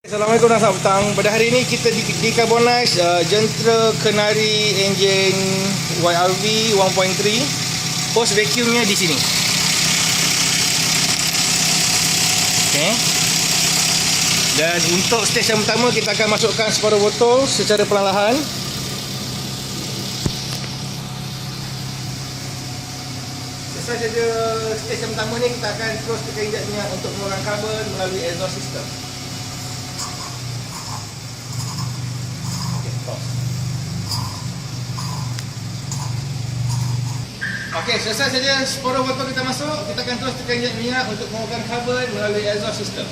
Assalamualaikum dan selamat petang. Pada hari ini kita di decarbonize uh, jentera kenari enjin YRV 1.3 hose vacuumnya di sini. Okey. Dan untuk stage yang pertama kita akan masukkan separuh botol secara perlahan. Selesai saja stage yang pertama ni kita akan terus tekan injek minyak untuk mengeluarkan karbon melalui exhaust system. Okey, selesai saja separuh botol kita masuk, kita akan terus tekan injek minyak untuk mengeluarkan karbon melalui exhaust system.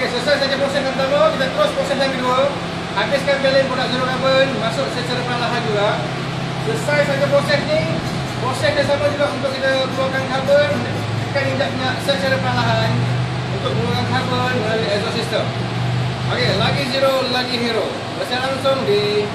Okey, selesai saja proses yang pertama, kita terus proses yang kedua. Habiskan balance produk zero carbon, masuk secara perlahan juga. Selesai saja proses ni, proses yang sama juga untuk kita keluarkan karbon, tekan injak minyak secara perlahan untuk mengeluarkan karbon melalui exhaust system. Okey, lagi zero, lagi hero. Bersama langsung di